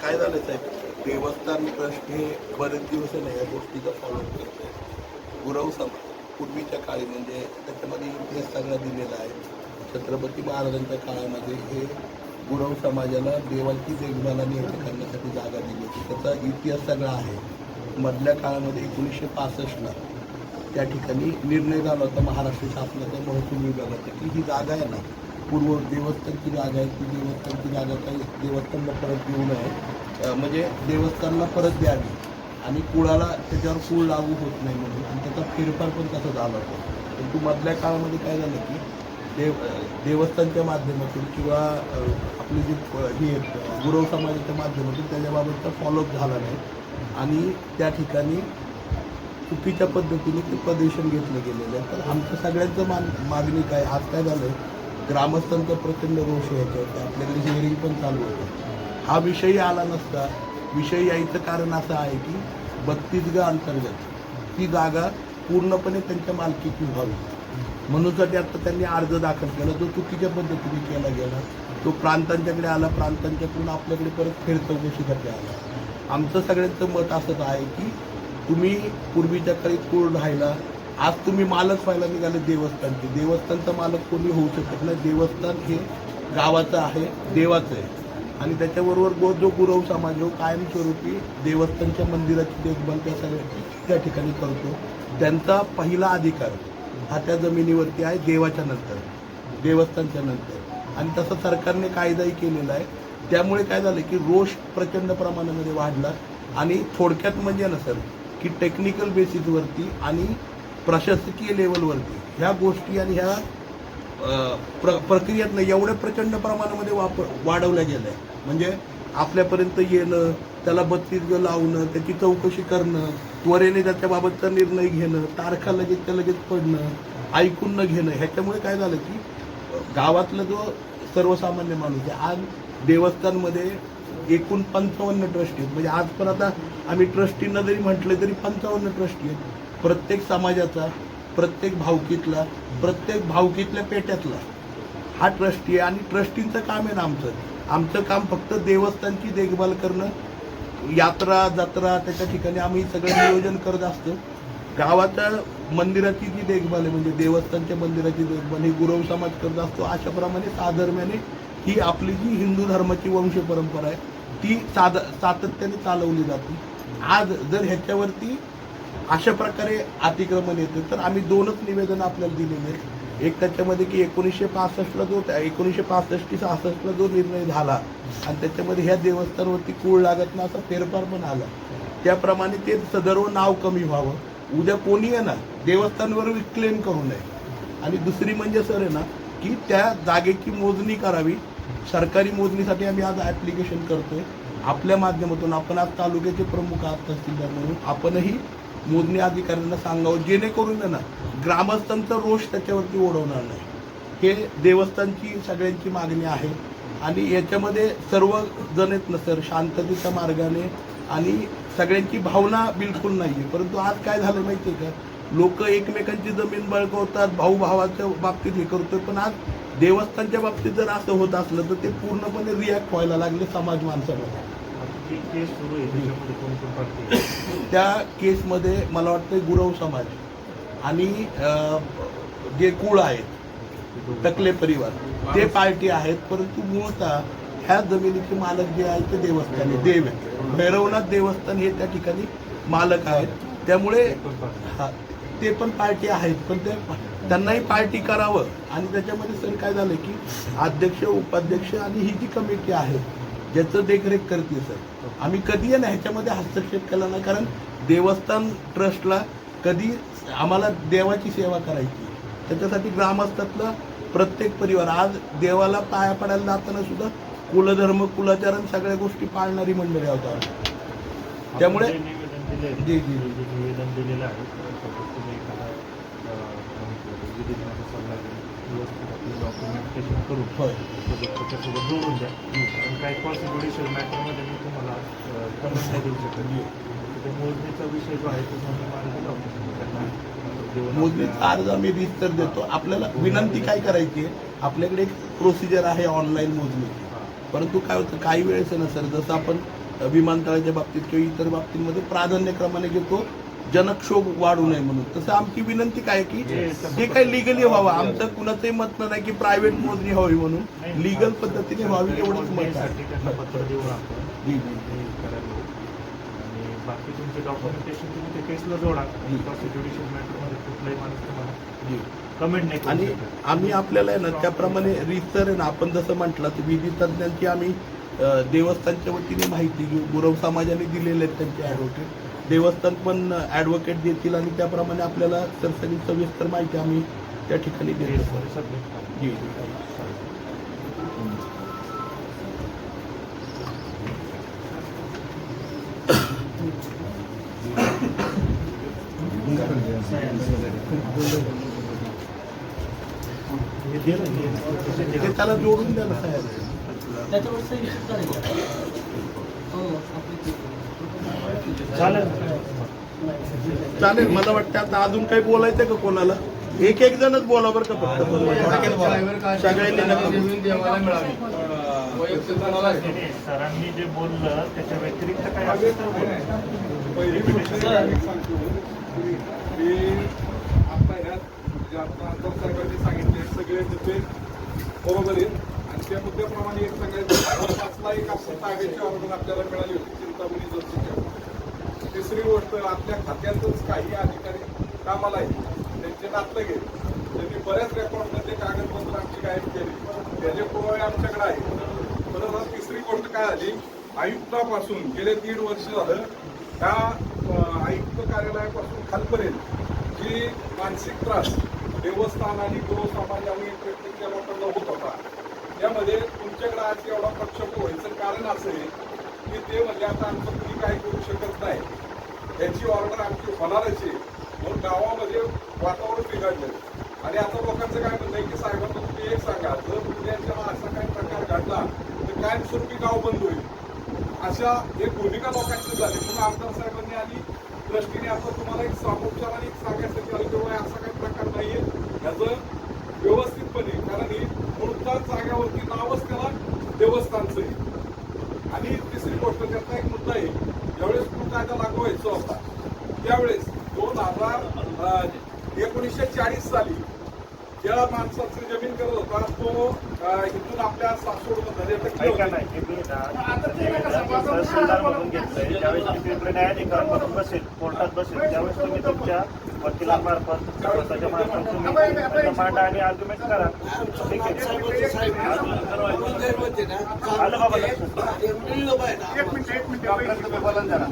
काय झालं साहेब? देवस्थान ट्रस्ट हे बरेच दिवस आहे ना या गोष्टीचा फॉलो करत आहे गुरव समाज पूर्वीच्या काळी म्हणजे त्याच्यामध्ये इतिहास सगळा दिलेला आहे. छत्रपती महाराजांच्या काळामध्ये हे गुरव समाजाला देवाची देखभाल येथे करण्यासाठी जागा दिली होती. त्याचा इतिहास सगळा आहे. मधल्या काळामध्ये एकोणीसशे पासष्टला त्या ठिकाणी निर्णय झाला होता महाराष्ट्र शासनाचा महसूल विभागाचा की ही जागा आहे ना पूर्व देवस्थानची जागा आहे ती देवस्थानची जागा काही देवस्थानला परत देऊ नये. म्हणजे देवस्थानला परत द्यावी. आणि कुळाला त्याच्यावर कुळ लागू होत नाही म्हणून. आणि त्याचा फेरफार पण तसा झाला होता. परंतु मधल्या काळामध्ये काय झालं की देव देवस्थानच्या माध्यमातून किंवा आपली जी जे हे आहेत, गुरव समाजाच्या माध्यमातून त्याच्याबाबतचा फॉलोअप झाला नाही. आणि त्या ठिकाणी चुकीच्या पद्धतीने ते प्रदेशन घेतलं गेलेलं आहे. तर आमचं सगळ्यांचं मान मागणी काय? आज काय झालं ग्रामस्थांचा प्रचंड रोष आहे आपल्याकडे हिअरिंग पण चालू होतं. हा विषयही आला नसता. विषय यायचं कारण असं आहे की बत्तीसगा अंतर्गत ती जागा पूर्णपणे त्यांच्या मालकीची व्हावी. म्हणूनसाठी आता त्यांनी अर्ज दाखल केला जो चुकीच्या पद्धतीने केला गेला. तो प्रांतांच्याकडे आला प्रांतांच्याकडून आपल्याकडे परत फेर चौकशीसाठी आला. आमचं सगळ्यांचं मत असंच आहे की तुम्ही पूर्वीच्या काळी कोण राहिला आज तुम्ही मालक व्हायला निघाले देवस्थानचे. देवस्थानचा मालक कोणी होऊ शकत नाही. देवस्थान हे गावाचं आहे देवाचं आहे. आणि त्याच्याबरोबर गो जो गुरव समाज हो कायमस्वरूपी देवस्थानच्या मंदिराची देखभाल त्या सगळ्या त्या ठिकाणी करतो. त्यांचा पहिला अधिकार हा त्या जमिनीवरती आहे देवाच्या नंतर देवस्थानच्या नंतर. आणि तसं सरकारने कायदाही केलेला आहे. त्यामुळे काय झालं की रोष प्रचंड प्रमाणामध्ये वाढला. आणि थोडक्यात म्हणजे ना सर की टेक्निकल बेसिसवरती आणि प्रशासकीय लेवलवरती ह्या गोष्टी आणि ह्या प्र प्रक्रियेतनं एवढ्या प्रचंड प्रमाणामध्ये वापर वाढवल्या गेल्या. म्हणजे आपल्यापर्यंत येणं त्याला बत्तीस लावणं त्याची चौकशी करणं त्वरेने त्याच्याबाबतचा निर्णय घेणं तारखा लगेच त्या लगेच पडणं ऐकून न घेणं ह्याच्यामुळे काय झालं की गावातला जो सर्वसामान्य माणूस आहे आज देवस्थानमध्ये एकूण पंचावन्न ट्रस्टी आहेत. म्हणजे आज पण आता आम्ही ट्रस्टींना जरी म्हटलं तरी पंचावन्न ट्रस्टी आहेत. प्रत्येक समाजाचा प्रत्येक भावकीतला प्रत्येक भावकीतल्या पेट्यातला हा ट्रस्टी आहे. आणि ट्रस्टींचं काम आहे ना आमचं. आमचं काम फक्त देवस्थानची देखभाल करणं यात्रा जत्रा त्याच्या ठिकाणी आम्ही सगळं नियोजन करत असतो. गावाच्या मंदिराची जी देखभाल आहे म्हणजे देवस्थानच्या मंदिराची देखभाल ही गुरव समाज करत असतो. अशाप्रमाणे साधर्म्याने ही आपली जी हिंदू धर्माची वंश परंपरा आहे ती साध सातत्याने चालवली जाते. आज जर ह्याच्यावरती अशा प्रकारे अतिक्रमण येतं तर आम्ही दोनच निवेदन आपल्याला दिलेले आहेत. एक त्याच्यामध्ये की एकोणीसशे पासष्टला जो एकोणीसशे पासष्ट की सहासष्टला जो निर्णय झाला आणि त्याच्यामध्ये ह्या देवस्थानवरती कूळ लागत ना असा फेरफार पण आला. त्याप्रमाणे ते सदर्व नाव कमी व्हावं. उद्या कोणी आहे ना देवस्थानवर क्लेम करू नये. आणि दुसरी म्हणजे सर आहे ना की त्या जागेची मोजणी करावी. सरकारी मोजणीसाठी आम्ही आज ॲप्लिकेशन करतोय. आपल्या माध्यमातून आपण आज तालुक्याचे प्रमुख आहात तहसीलदार म्हणून. आपणही मोजणी अधिकाऱ्यांना सांगावं जेणेकरून ना ग्रामस्थांचा रोष त्याच्यावरती ओढवणार नाही. हे देवस्थानची सगळ्यांची मागणी आहे. आणि याच्यामध्ये सर्व जण येत ना सर शांततेच्या मार्गाने आणि सगळ्यांची भावना बिलकुल नाही आहे परंतु आज काय झालं माहिती आहे का? लोक एकमेकांची जमीन बळकवतात भाऊ भावाच्या बाबतीत हे करतो पण आज देवस्थानच्या बाबतीत जर असं होत असलं तर ते पूर्णपणे रिॲक्ट व्हायला लागले समाज माणसामध्ये. जी केस सुरू आहे त्याच्यामध्ये कोण कोण पार्टी त्या केसमध्ये मला वाटतं गुरव समाज आणि जे कुळ आहेत टकले परिवार ते पार्टी आहेत परंतु मूळतः ह्या जमिनीचे मालक जे आहेत ते देवस्थान देव आहेत. भैरवनाथ देवस्थान हे त्या ठिकाणी मालक आहेत. त्यामुळे ते पण पार्टी आहेत. पण ते त्यांनाही पार्टी करावं. आणि त्याच्यामध्ये सर काय झालं की अध्यक्ष उपाध्यक्ष आणि ही जी कमिटी आहे ज्याचं देखरेख करते सर. आम्ही कधी ना ह्याच्यामध्ये हस्तक्षेप केला नाही कारण देवस्थान ट्रस्टला कधी आम्हाला देवाची सेवा करायची. त्याच्यासाठी ग्रामस्थातला प्रत्येक परिवार आज देवाला पाया पडायला जाताना सुद्धा कुलधर्म कुलाचारण सगळ्या गोष्टी पाळणारी मंडळी आहोत त्यामुळे-. जे निवेदन दिलेलं आहे व्यवस्थित आपलं डॉक्युमेंटेशन करून त्याच्यासोबत जोडून द्या. कारण काही कॉन्स्टिट्युशन मॅटरमध्ये मी तुम्हाला कमेंट नाही देऊ शकत तर मोजणीचा विषय जो आहे तो म्हणजे मी मार्ग लावू होता त्यांना मोजणीचा अर्ज आम्ही वीज तर देतो. आपल्याला विनंती काय करायची आहे? आपल्याकडे एक प्रोसिजर आहे ऑनलाईन मोजणी. परंतु काय होतं काही वेळेस ना सर जसं आपण विमानतळाच्या बाबतीत किंवा इतर बाबतींमध्ये प्राधान्यक्रमाने घेतो जनक्षोभ वाढू नये म्हणून. तसं आमची विनंती काय की जे काही लिगली व्हावं आमचं कुणाचंही मत नाही की प्रायव्हेट मोजणी व्हावी म्हणून. लिगल पद्धतीने व्हावी एवढंच मत आहे. पत्र देऊ आपण. जी, जी. ते करायला लावू. आणि बाकी तुमचे डॉक्युमेंटेशन तुम्ही ते केसला जोडा. कॉन्स्टिट्युशन मॅटरमध्ये कुठलाही माणूस तुम्हाला जी. कमेंट नाही आणि. आम्ही आपल्याला आहे ना त्याप्रमाणे रिसर आहे ना आपण जसं म्हटलं तर विधी तज्ज्ञांची आम्ही देवस्थानच्या वतीने माहिती घेऊ. गुरव समाजाने दिलेले आहेत त्यांचे ॲडव्होकेट देवस्थान पण ॲडव्होकेट देतील आणि त्याप्रमाणे आपल्याला सरसरी सविस्तर माहिती आम्ही त्या ठिकाणी देतो. जी हे हे. त्याला जोडून द्या ना साहेब हो चालेल. चालेल मला वाटतं आता अजून काही बोलायचं का कोणाला? एक एक जणच बोला बरं का फक्त सगळ्यांनी सरांनी जे बोललं त्याच्या व्यतिरिक्त काय सांगितले सगळे मुद्दे बरोबर आणि त्या मुद्द्याप्रमाणे एक सांगायचं पाचला एक असं ताब्याची ऑर्डर आपल्याला मिळाली होती चिंतामणी जोशीच्या. तिसरी गोष्ट आपल्या खात्यातच काही अधिकारी कामाला येईल त्यांचे नातलं घेत त्यांनी बऱ्याच रेकॉर्डमध्ये कागदपत्र आमची गायब केली. त्याचे पुरावे आमच्याकडे आहेत. परत तिसरी गोष्ट काय झाली आयुक्तापासून गेले दीड वर्ष झालं त्या आयुक्त कार्यालयापासून खालपर्यंत जी मानसिक त्रास देवस्थान आणि गृह प्रत्येक लोकांना होत होता यामध्ये तुमच्याकडे आज एवढा प्रक्षेप व्हायचं कारण असं आहे की ते म्हणजे आता आमचं कुणी काय करू शकत नाही. याची ऑर्डर आमची होणारच आहे. म्हणून गावामध्ये वातावरण बिघडलं आणि आता लोकांचं काय म्हणणं आहे की साहेबांना तुम्ही एक सांगा जर उद्याच्या असा काही प्रकार घडला तर कायमस्वरूपी गाव बंद होईल. अशा एक भूमिका लोकांची झाली. म्हणून आमदार साहेबांनी आणि दृष्टीने आता तुम्हाला एक सामोपचाराने एक सांगायसाठी आलं किंवा असा काही प्रकार नाहीये. याचं व्यवस्थितपणे कारण ही मूळच्या जाग्यावरती नावच त्याला देवस्थानचं आहे. आणि तिसरी गोष्ट त्याचा एक मुद्दा आहे ज्यावेळेस पूल कायदा लागू व्हायचा होता त्यावेळेस दोन हजार एकोणीसशे चाळीस साली ज्या माणसाचं जमीन करत होता तो इथून आपल्या सासवड ऐका नाही हे मी ना तहसीलदारमधून घेतलंय ज्यावेळेस मी तिकडे न्यायाधिकरण म्हणून बसेल कोर्टात बसेल त्यावेळेस तुम्ही तुमच्या वकिलांमार्फत स्वतःच्या मार्फत तुम्ही मांडा आणि आर्ग्युमेंट करा ठीक आहे आलं बाबा डॉक्टर तुम्ही बोला जरा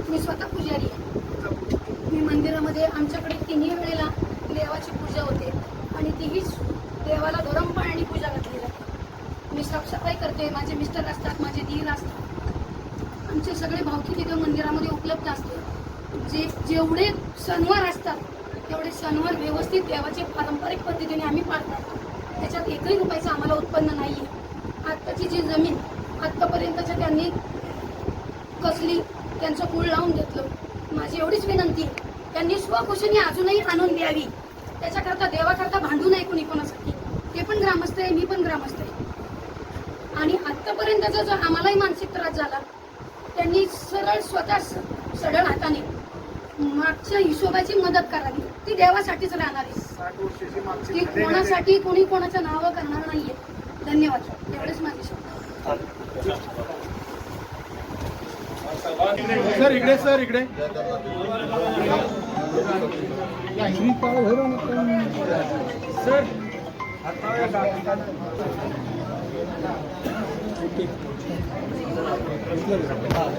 मी स्वतः पुजारी आहे मी मंदिरामध्ये आमच्याकडे तिन्ही वेळेला देवाची पूजा होते आणि तीही देवाला गरम पाण्याने पूजा घातली जाते मी साफसफाई करते माझे मिस्टर असतात माझे दीर असतात. आमचे सगळे भावकी तिथे मंदिरामध्ये उपलब्ध असतात जे जेवढे सणवार असतात तेवढे सणवार व्यवस्थित देवाचे पारंपरिक पद्धतीने आम्ही पार पाडतो त्याच्यात एकही रुपयाचं आम्हाला उत्पन्न नाही आहे आत्ताची जी जमीन आत्तापर्यंतच्या त्यांनी कसली त्यांचं कुळ लावून घेतलं. माझी एवढीच विनंती आहे. त्यांनी स्वखुशीने अजूनही आणून द्यावी. त्याच्याकरता देवाकरता भांडू नये कोणी कोणासाठी. ते पण ग्रामस्थ आहे मी पण ग्रामस्थ आहे. आणि आत्तापर्यंतचा जो आम्हालाही मानसिक त्रास झाला त्यांनी सरळ स्वतः स- सरळ हाताने मागच्या हिशोबाची मदत करावी. ती देवासाठीच राहणार आहे. ती कोणासाठी कोणी कोणाचं नावं करणार नाहीये. धन्यवाद. एवढेच माझे शब्द. सर इकडे सर इकडे. सर 啊。